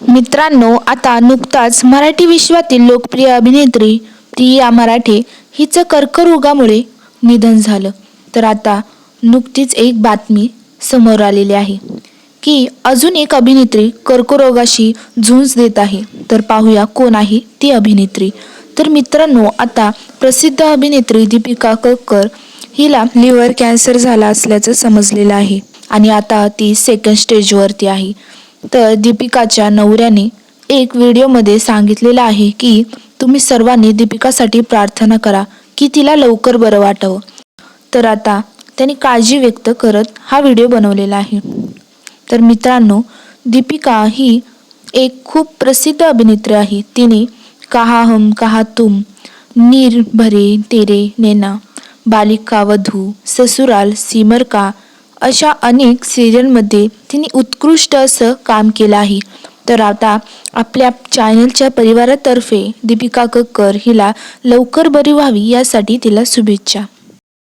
मित्रांनो आता नुकताच मराठी विश्वातील लोकप्रिय अभिनेत्री प्रिया मराठे हिचं कर्करोगामुळे निधन झालं. तर आता नुकतीच एक बातमी समोर आलेली आहे की अजून एक अभिनेत्री कर्करोगाशी झुंज देत आहे. तर पाहूया कोण आहे ती अभिनेत्री. तर मित्रांनो आता प्रसिद्ध अभिनेत्री दीपिका कक्कर हिला लिव्हर कॅन्सर झाला असल्याचं समजलेलं आहे आणि आता ती सेकंड स्टेजवरती आहे. तर दीपिकाच्या नवऱ्याने एक व्हिडिओमध्ये सांगितलेलं आहे की तुम्ही सर्वांनी दीपिकासाठी प्रार्थना करा की तिला लवकर बरं वाटावं. तर आता त्यांनी काळजी व्यक्त करत हा व्हिडिओ बनवलेला आहे. तर मित्रांनो दीपिका ही एक खूप प्रसिद्ध अभिनेत्री आहे. तिने कहा हम कहा तुम नीर भरे तेरे नेना बालिका वधू ससुराल सिमर का अशा अनेक सिरियलमध्ये तिने उत्कृष्ट असं काम केलं आहे. तर आता आपल्या चॅनलच्या परिवारातर्फे दीपिका कक्कर हिला लवकर बरी व्हावी यासाठी तिला शुभेच्छा.